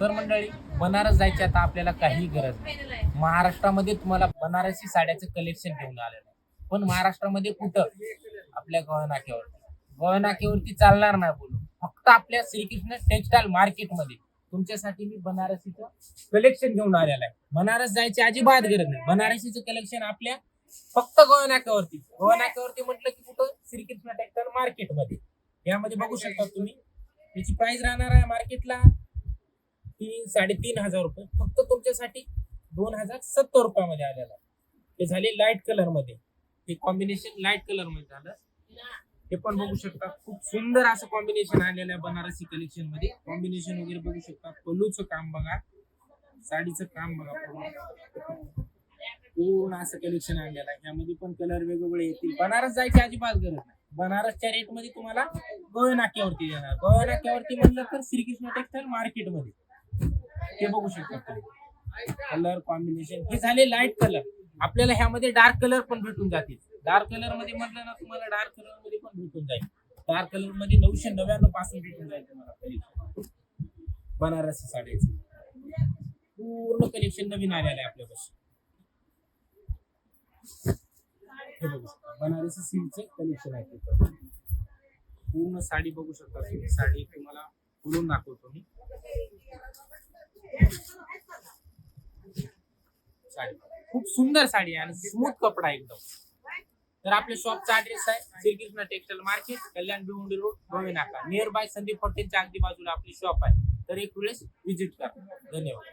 तर मंडळी बनारस जायची आता आपल्याला काही गरज नाही. महाराष्ट्रामध्ये तुम्हाला बनारसी साड्याचं कलेक्शन घेऊन आलेलं आहे. पण महाराष्ट्रामध्ये कुठं? आपल्या गळनाक्यावरती गळनाक्यावरती चालणार नाही बोलू. फक्त आपल्या श्रीकृष्ण टेक्सटाईल मार्केटमध्ये तुमच्यासाठी मी बनारसीचं कलेक्शन घेऊन आलेलं आहे. बनारस जायची अजिबात गरज नाही. बनारसीचं कलेक्शन आपल्या फक्त गळनाक्यावरती गळनाक्यावरती म्हटलं की कुठं? श्रीकृष्ण टेक्सटाईल मार्केटमध्ये यामध्ये बघू शकता तुम्ही. त्याची प्राइस राहणार आहे मार्केटला तीन साडेतीन हजार रुपये फक्त तुमच्यासाठी दोन हजार सत्तर रुपयामध्ये आलेला आहे. ते झाले लाइट कलरमध्ये. हे कॉम्बिनेशन लाइट कलरमध्ये झालं. हे पण बघू शकता खूप सुंदर असं कॉम्बिनेशन आलेलं आहे बनारसी कलेक्शनमध्ये. कॉम्बिनेशन वगैरे बघू शकता. पलूचं काम बघा. साडीचं काम बघा पूर्ण. असं कलेक्शन आणलेलं आहे. त्यामध्ये पण कलर वेगवेगळे येतील. बनारस जायची अजिबात गरज नाही. बनारसच्या रेटमध्ये तुम्हाला गोव्या नाक्यावरती देणार गोव्या नाक्यावरती म्हणलं तर श्रीकृष्ण टेक्सटाईल मार्केटमध्ये ते बघू शकतात कलर कॉम्बिनेशन हे झाले लाइट कलर आपल्याला ह्यामध्ये डार्क कलर पण भेटून जातील. डार्क कलरमध्ये म्हटलं ना तुम्हाला डार्क कलरमध्ये पण भेटून जाईल. डार्क कलरमध्ये नऊशे नव्याण्णवपासून भेटून जाईल तुम्हाला बनारसी साड्याचं. पूर्ण कलेक्शन नवीन आलेलं आहे आपल्यापाशी. हे बघू शकता. बनारसी सिल्कचं कलेक्शन आहे पूर्ण साडी बघू शकता तुम्ही. साडी तुम्हाला खोलून दाखवतो मी. साडी. खूप सुंदर साडी आहे आणि स्मूथ कपडा आहे एकदम. तर आपल्या शॉपचा ऍड्रेस आहे Shrikrishna textile market Kalyan Bhiwandi road Gove नाका. नियर बाय संदीप हॉटेलच्या अगदी बाजूला आपली शॉप आहे. तर एक वेळेस व्हिजिट करा. धन्यवाद.